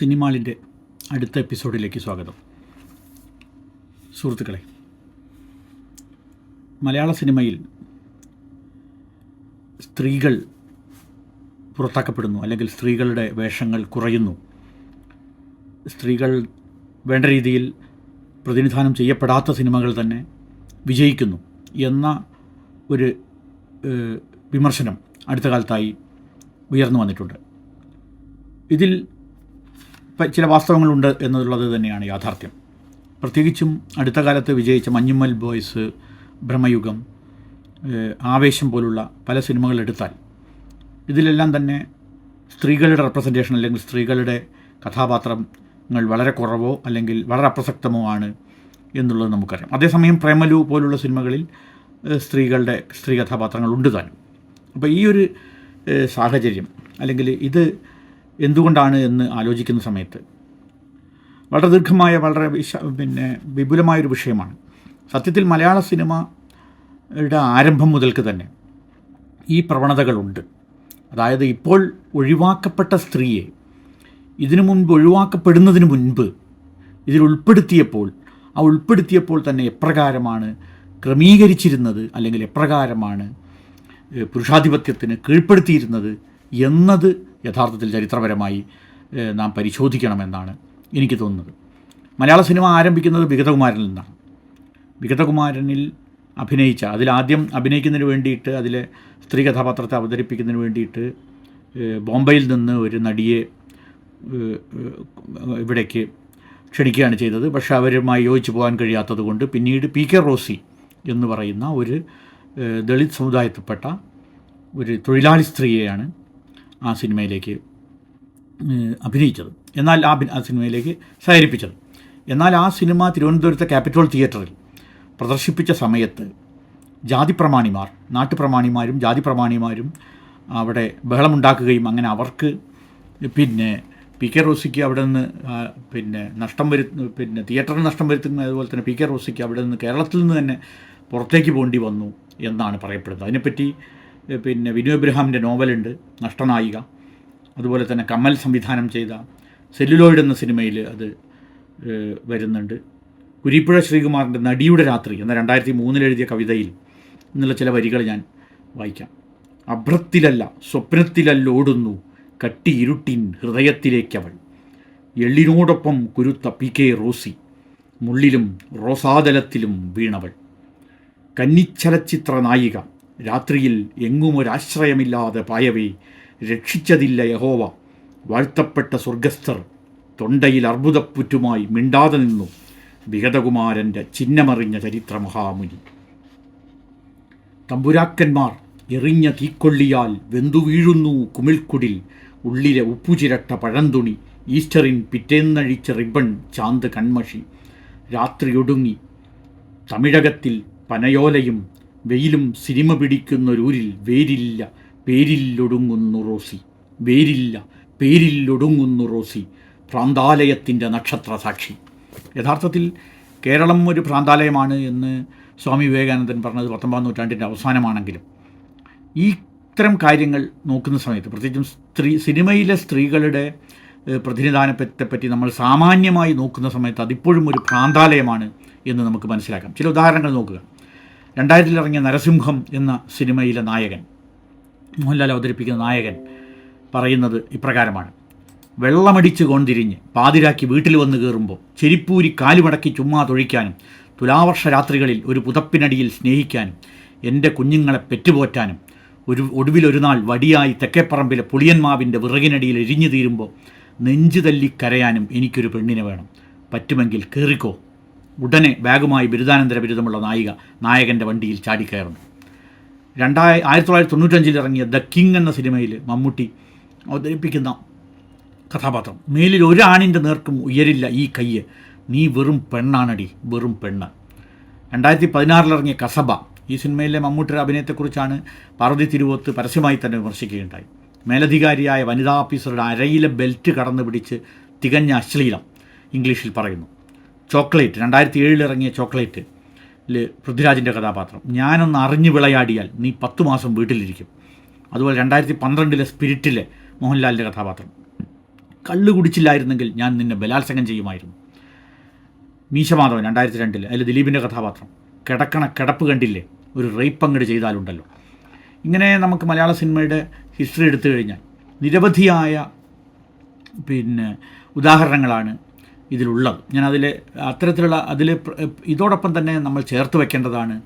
സിനിമാളിന്റെ അടുത്ത എപ്പിസോഡിലേക്ക് സ്വാഗതം. സുഹൃത്തുക്കളെ മലയാള സിനിമയിൽ സ്ത്രീകൾ പുറത്താക്കപ്പെടുന്നു അല്ലെങ്കിൽ സ്ത്രീകളുടെ വേഷങ്ങൾ കുറയുന്നു. സ്ത്രീകൾ വേണ്ട രീതിയിൽ പ്രതിനിധാനം ചെയ്യപ്പെടാത്ത സിനിമകൾ തന്നെ വിജയിക്കുന്നു എന്ന ഒരു വിമർശനം അടുത്ത കാലത്തായി ഉയർന്നു വന്നിട്ടുണ്ട്. ഇതിൽ ചില വാസ്തവങ്ങളുണ്ട് എന്നുള്ളത് തന്നെയാണ് യാഥാർത്ഥ്യം. പ്രത്യേകിച്ചും അടുത്ത കാലത്ത് വിജയിച്ച മഞ്ഞുമ്മൽ ബോയ്സ് ഭ്രമയുഗം ആവേശം പോലുള്ള പല സിനിമകൾ എടുത്താൽ ഇതിലെല്ലാം തന്നെ സ്ത്രീകളുടെ റെപ്രസെന്റേഷൻ അല്ലെങ്കിൽ സ്ത്രീകളുടെ കഥാപാത്രങ്ങൾ വളരെ കുറവോ അല്ലെങ്കിൽ വളരെ അപ്രസക്തമോ ആണ് എന്നുള്ളത് നമുക്കറിയാം. അതേസമയം പ്രേമലു പോലുള്ള സിനിമകളിൽ സ്ത്രീകളുടെ സ്ത്രീ കഥാപാത്രങ്ങൾ ഉണ്ട് താനും. അപ്പോൾ ഈ ഒരു സാഹചര്യം അല്ലെങ്കിൽ ഇത് എന്തുകൊണ്ടാണ് എന്ന് ആലോചിക്കുന്ന സമയത്ത് വളരെ ദീർഘമായ വളരെ വിശ പിന്നെ വിപുലമായൊരു വിഷയമാണ്. സത്യത്തിൽ മലയാള സിനിമയുടെ ആരംഭം മുതൽക്ക് തന്നെ ഈ പ്രവണതകളുണ്ട്. അതായത് ഇപ്പോൾ ഒഴിവാക്കപ്പെട്ട സ്ത്രീയെ ഇതിനു മുൻപ് ഒഴിവാക്കപ്പെടുന്നതിന് മുൻപ് ഇതിൽ ഉൾപ്പെടുത്തിയപ്പോൾ ആ ഉൾപ്പെടുത്തിയപ്പോൾ തന്നെ എപ്രകാരമാണ് ക്രമീകരിച്ചിരുന്നത് അല്ലെങ്കിൽ എപ്രകാരമാണ് പുരുഷാധിപത്യത്തിന് കീഴ്പ്പെടുത്തിയിരുന്നത് എന്നത് യഥാർത്ഥത്തിൽ ചരിത്രപരമായി നാം പരിശോധിക്കണമെന്നാണ് എനിക്ക് തോന്നുന്നത്. മലയാള സിനിമ ആരംഭിക്കുന്നത് വിഗതകുമാരനിൽ നിന്നാണ്. വിഗതകുമാരനിൽ അഭിനയിച്ച അതിലാദ്യം അഭിനയിക്കുന്നതിന് വേണ്ടിയിട്ട് അതിലെ സ്ത്രീ കഥാപാത്രത്തെ അവതരിപ്പിക്കുന്നതിന് വേണ്ടിയിട്ട് ബോംബെയിൽ നിന്ന് ഒരു നടിയെ ഇവിടേക്ക് ക്ഷണിക്കുകയാണ് ചെയ്തത്. പക്ഷേ അവരുമായി യോജിച്ച് പോകാൻ കഴിയാത്തത് കൊണ്ട് പിന്നീട് പി കെ റോസി എന്ന് പറയുന്ന ഒരു ദളിത് സമുദായത്തിൽപ്പെട്ട ഒരു തൊഴിലാളി സ്ത്രീയെയാണ് ആ സിനിമയിലേക്ക് അഭിനയിച്ചത്. എന്നാൽ ആ ആ സിനിമയിലേക്ക് സഹകരിപ്പിച്ചത്. എന്നാൽ ആ സിനിമ തിരുവനന്തപുരത്തെ ക്യാപിറ്റോൾ തിയേറ്ററിൽ പ്രദർശിപ്പിച്ച സമയത്ത് ജാതിപ്രമാണിമാർ നാട്ടുപ്രമാണിമാരും ജാതിപ്രമാണിമാരും അവിടെ ബഹളമുണ്ടാക്കുകയും അങ്ങനെ അവർക്ക് പിന്നെ പി കെ റോസിക്ക് അവിടെ നിന്ന് പിന്നെ നഷ്ടം വരു പിന്നെ തിയേറ്ററിന് നഷ്ടം വരുത്തുന്ന അതുപോലെ തന്നെ പി കെ റോസിക്ക് അവിടെ നിന്ന് കേരളത്തിൽ നിന്ന് തന്നെ പുറത്തേക്ക് പോകേണ്ടി വന്നു എന്നാണ് പറയപ്പെടുന്നത്. അതിനെപ്പറ്റി പിന്നെ വിനു എബ്രഹാമിന്റെ നോവലുണ്ട് നഷ്ടനായിക. അതുപോലെ തന്നെ കമൽ സംവിധാനം ചെയ്ത സെല്ലുലോയിഡ് എന്ന സിനിമയിൽ അത് വരുന്നുണ്ട്. കുരിപ്പുഴ ശ്രീകുമാറിന്റെ നടിയുടെ രാത്രി എന്ന രണ്ടായിരത്തി മൂന്നിൽ എഴുതിയ കവിതയിൽ എന്നുള്ള ചില വരികൾ ഞാൻ വായിക്കാം. അഭ്രത്തിലല്ല സ്വപ്നത്തിലല്ലോടുന്നു കട്ടി ഇരുട്ടിൻ ഹൃദയത്തിലേക്കവൾ. എള്ളിനോടൊപ്പം കുരുത്ത പി കെ റോസി മുള്ളിലും റോസാതലത്തിലും വീണവൾ. കന്നിച്ചലച്ചിത്ര നായിക രാത്രിയിൽ എങ്ങും ഒരാശ്രയമില്ലാതെ പായവേ രക്ഷിച്ചതില്ല യഹോവ. വാഴ്ത്തപ്പെട്ട സ്വർഗസ്ഥർ തൊണ്ടയിൽ അർബുദപ്പുറ്റുമായി മിണ്ടാതെ നിന്നു. വിഗതകുമാരന്റെ ചിഹ്നമറിഞ്ഞ ചരിത്ര മഹാമുനി തമ്പുരാക്കന്മാർ എറിഞ്ഞ തീക്കൊള്ളിയാൽ വെന്തു വീഴുന്നു കുമിൾക്കുടിൽ. ഉള്ളിലെ ഉപ്പുചിരട്ട പഴന്തുണി ഈസ്റ്ററിൻ പിറ്റേന്നഴിച്ച റിബൺ ചാന്ത് കൺമഷി. രാത്രിയൊടുങ്ങി. തമിഴകത്തിൽ പനയോലയും വെയിലും സിനിമ പിടിക്കുന്നൊരൂരിൽ വേരില്ല. പേരില്ലൊടുങ്ങുന്നു റോസി. വേരില്ല. പേരില്ലൊടുങ്ങുന്നു റോസി. പ്രാന്താലയത്തിന്റെ നക്ഷത്ര സാക്ഷി. യഥാർത്ഥത്തിൽ കേരളം ഒരു പ്രാന്താലയമാണ് എന്ന് സ്വാമി വിവേകാനന്ദൻ പറഞ്ഞത് പത്തൊമ്പതാം നൂറ്റാണ്ടിന്റെ അവസാനമാണെങ്കിലും. ഈ ഇത്തരം കാര്യങ്ങൾ നോക്കുന്ന സമയത്ത് പ്രത്യേകിച്ചും സ്ത്രീ സിനിമയിലെ സ്ത്രീകളുടെ പ്രതിനിധാനത്തെപ്പറ്റി നമ്മൾ സാമാന്യമായി നോക്കുന്ന സമയത്ത് അതിപ്പോഴും ഒരു പ്രാന്താലയമാണ് എന്ന് നമുക്ക് മനസ്സിലാക്കാം. ചില ഉദാഹരണങ്ങൾ നോക്കുക. രണ്ടായിരത്തിൽ ഇറങ്ങിയ നരസിംഹം എന്ന സിനിമയിലെ നായകൻ മോഹൻലാൽ അവതരിപ്പിക്കുന്ന നായകൻ പറയുന്നത് ഇപ്രകാരമാണ്. വെള്ളമടിച്ച് കൊണ്ടിരിഞ്ഞ് പാതിരാക്കി വീട്ടിൽ വന്ന് കയറുമ്പോൾ ചെരിപ്പൂരി കാലുമടക്കി ചുമ്മാ തൊഴിക്കാനും തുലാവർഷ രാത്രികളിൽ ഒരു പുതപ്പിനടിയിൽ സ്നേഹിക്കാനും എന്റെ കുഞ്ഞുങ്ങളെ പെറ്റുപോറ്റാനും ഒരു ഒടുവിലൊരു നാൾ വടിയായി തെക്കേപ്പറമ്പിലെ പുളിയന്മാവിന്റെ വിറകിനടിയിൽ എരിഞ്ഞു തീരുമ്പോൾ നെഞ്ചു തല്ലി കരയാനും എനിക്കൊരു പെണ്ണിനെ വേണം. പറ്റുമെങ്കിൽ കയറിക്കോ ഉടനെ ബാഗുമായി ബിരുദാനന്തര ബിരുദമുള്ള നായിക നായകന്റെ വണ്ടിയിൽ ചാടിക്കയറുന്നു. രണ്ടായി ആയിരത്തി തൊള്ളായിരത്തി തൊണ്ണൂറ്റഞ്ചിൽ ഇറങ്ങിയ ദ കിങ് എന്ന സിനിമയിൽ മമ്മൂട്ടി അവതരിപ്പിക്കുന്ന കഥാപാത്രം. മേലിൽ ഒരാണിന്റെ നേർക്കും ഉയരില്ല ഈ കയ്യ്. നീ വെറും പെണ്ണാണടി വെറും പെണ്ണ്. രണ്ടായിരത്തി പതിനാറിലിറങ്ങിയ കസബ ഈ സിനിമയിലെ മമ്മൂട്ടിയുടെ അഭിനയത്തെക്കുറിച്ചാണ് പാർവതി തിരുവോത്ത് പരസ്യമായി തന്നെ വിമർശിക്കുകയുണ്ടായി. മേലധികാരിയായ വനിതാ ഓഫീസറുടെ അരയിലെ ബെൽറ്റ് കടന്നു പിടിച്ച് തികഞ്ഞ അശ്ലീലം ഇംഗ്ലീഷിൽ പറയുന്നു. ചോക്ലേറ്റ് രണ്ടായിരത്തി ഏഴിൽ ഇറങ്ങിയ ചോക്ലേറ്റ് പൃഥ്വിരാജിന്റെ കഥാപാത്രം. ഞാനൊന്ന് അറിഞ്ഞു വിളയാടിയാൽ നീ പത്തു മാസം വീട്ടിലിരിക്കും. അതുപോലെ രണ്ടായിരത്തി പന്ത്രണ്ടിലെ സ്പിരിറ്റിലെ മോഹൻലാലിന്റെ കഥാപാത്രം. കള്ളു കുടിച്ചില്ലായിരുന്നെങ്കിൽ ഞാൻ നിന്നെ ബലാത്സംഗം ചെയ്യുമായിരുന്നു. മീശമാധവൻ രണ്ടായിരത്തി രണ്ടിൽ അതിൽ ദിലീപിന്റെ കഥാപാത്രം. കിടക്കണ കിടപ്പ് കണ്ടില്ലേ? ഒരു റേപ്പ് അങ്ങോട്ട് ചെയ്താലുണ്ടല്ലോ. ഇങ്ങനെ നമുക്ക് മലയാള സിനിമയുടെ ഹിസ്റ്ററി എടുത്തു കഴിഞ്ഞാൽ നിരവധിയായ പിന്നെ ഉദാഹരണങ്ങളാണ് ഇതിലുള്ളത്. ഞാൻ അതിൽ അത്തരത്തിലുള്ള അതിൽ ഇതോടൊപ്പം തന്നെ നമ്മൾ ചേർത്ത് വെക്കേണ്ടതാണ്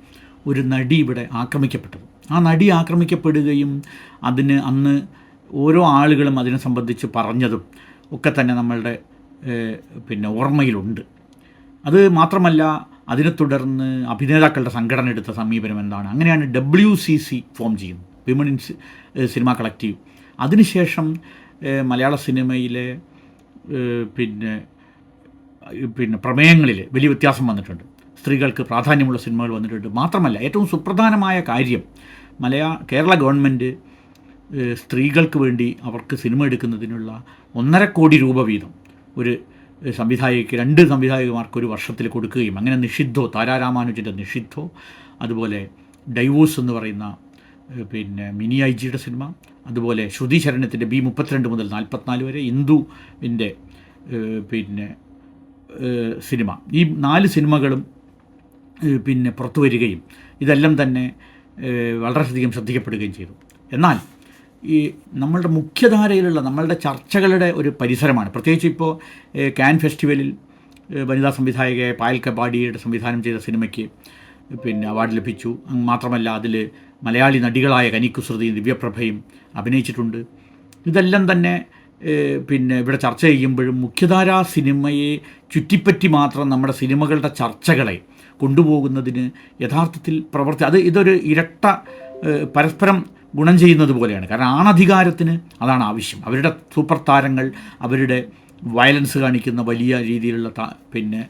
ഒരു നടി ഇവിടെ ആക്രമിക്കപ്പെട്ടത്. ആ നടി ആക്രമിക്കപ്പെടുകയും അതിന് അന്ന് ഓരോ ആളുകളും അതിനെ സംബന്ധിച്ച് പറഞ്ഞതും ഒക്കെ തന്നെ നമ്മളുടെ പിന്നെ ഓർമ്മയിലുണ്ട്. അത് മാത്രമല്ല അതിനെ തുടർന്ന് അഭിനേതാക്കളുടെ സംഘടന എടുത്ത സമീപനം എന്താണ്? അങ്ങനെയാണ് ഡബ്ല്യു സി സി ഫോം ചെയ്യുന്നത്. വിമൺ ഇൻ സിനിമ കളക്റ്റീവ് അതിനുശേഷം മലയാള സിനിമയിലെ പിന്നെ പിന്നെ പ്രമേയങ്ങളിൽ വലിയ വ്യത്യാസം വന്നിട്ടുണ്ട്. സ്ത്രീകൾക്ക് പ്രാധാന്യമുള്ള സിനിമകൾ വന്നിട്ടുണ്ട്. മാത്രമല്ല ഏറ്റവും സുപ്രധാനമായ കാര്യം മലയാ കേരള ഗവൺമെന്റ് സ്ത്രീകൾക്ക് വേണ്ടി അവർക്ക് സിനിമ എടുക്കുന്നതിനുള്ള ഒന്നര കോടി രൂപ വീതം ഒരു സംവിധായകയ്ക്ക് രണ്ട് സംവിധായകമാർക്ക് ഒരു വർഷത്തിൽ കൊടുക്കുകയും അങ്ങനെ നിഷിദ്ധോ താരാരാമാനുജന്റെ നിഷിദ്ധോ അതുപോലെ ഡൈവോഴ്സ് എന്ന് പറയുന്ന പിന്നെ മിനി ഐ ജിയുടെ സിനിമ അതുപോലെ ശ്രുതി ശരണത്തിന്റെ ബി മുപ്പത്തിരണ്ട് മുതൽ നാൽപ്പത്തിനാല് വരെ ഇന്ദുവിന്റെ പിന്നെ സിനിമ. ഈ നാല് സിനിമകളും പിന്നെ പുറത്തു വരികയും ഇതെല്ലാം തന്നെ വളരെയധികം ശ്രദ്ധിക്കപ്പെടുകയും ചെയ്തു. എന്നാൽ ഈ നമ്മളുടെ മുഖ്യധാരയിലുള്ള നമ്മളുടെ ചർച്ചകളുടെ ഒരു പരിസരമാണ്. പ്രത്യേകിച്ച് ഇപ്പോൾ കാൻ ഫെസ്റ്റിവലിൽ വനിതാ സംവിധായകയായ പായൽ കബാഡിയുടെ സംവിധാനം ചെയ്ത സിനിമയ്ക്ക് പിന്നെ അവാർഡ് ലഭിച്ചു. മാത്രമല്ല അതിൽ മലയാളി നടികളായ കനിക്കുസൃതിയും ദിവ്യപ്രഭയും അഭിനയിച്ചിട്ടുണ്ട്. ഇതെല്ലാം തന്നെ പിന്നെ ഇവിടെ ചർച്ച ചെയ്യുമ്പോഴും മുഖ്യധാരാ സിനിമയെ ചുറ്റിപ്പറ്റി മാത്രം നമ്മുടെ സിനിമകളുടെ ചർച്ചകളെ കൊണ്ടുപോകുന്നതിന് യഥാർത്ഥത്തിൽ പ്രവർത്തി അത് ഇതൊരു ഇരട്ട പരസ്പരം ഗുണം ചെയ്യുന്നത് പോലെയാണ്. കാരണം ആണധികാരത്തിന് അതാണ് ആവശ്യം. അവരുടെ സൂപ്പർ താരങ്ങൾ അവരുടെ വയലൻസ് കാണിക്കുന്ന വലിയ രീതിയിലുള്ള പിന്നെ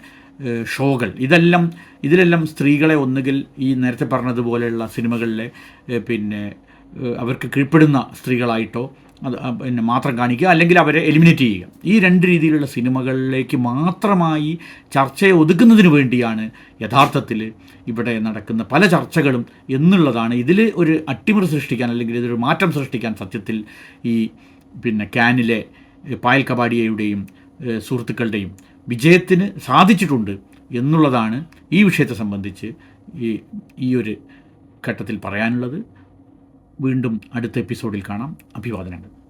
ഷോകൾ. ഇതെല്ലാം ഇതിലെല്ലാം സ്ത്രീകളെ ഒന്നുകിൽ ഈ നേരത്തെ പറഞ്ഞതുപോലെയുള്ള സിനിമകളിലെ പിന്നെ അവർക്ക് കീഴ്പ്പെടുന്ന സ്ത്രീകളായിട്ടോ അത് പിന്നെ മാത്രം കാണിക്കുക അല്ലെങ്കിൽ അവരെ എലിമിനേറ്റ് ചെയ്യുക. ഈ രണ്ട് രീതിയിലുള്ള സിനിമകളിലേക്ക് മാത്രമായി ചർച്ചയെ ഒതുക്കുന്നതിന് വേണ്ടിയാണ് യഥാർത്ഥത്തിൽ ഇവിടെ നടക്കുന്ന പല ചർച്ചകളും എന്നുള്ളതാണ്. ഇതിൽ ഒരു അട്ടിമറി സൃഷ്ടിക്കാൻ അല്ലെങ്കിൽ ഇതൊരു മാറ്റം സൃഷ്ടിക്കാൻ സത്യത്തിൽ ഈ പിന്നെ ക്യാനിലെ പായൽ കബാഡിയയുടെയും സുഹൃത്തുക്കളുടെയും വിജയത്തിന് സാധിച്ചിട്ടുണ്ട് എന്നുള്ളതാണ് ഈ വിഷയത്തെ സംബന്ധിച്ച് ഈ ഈ ഒരു ഘട്ടത്തിൽ പറയാനുള്ളത്. വീണ്ടും അടുത്ത എപ്പിസോഡിൽ കാണാം. അഭിവാദനങ്ങൾ.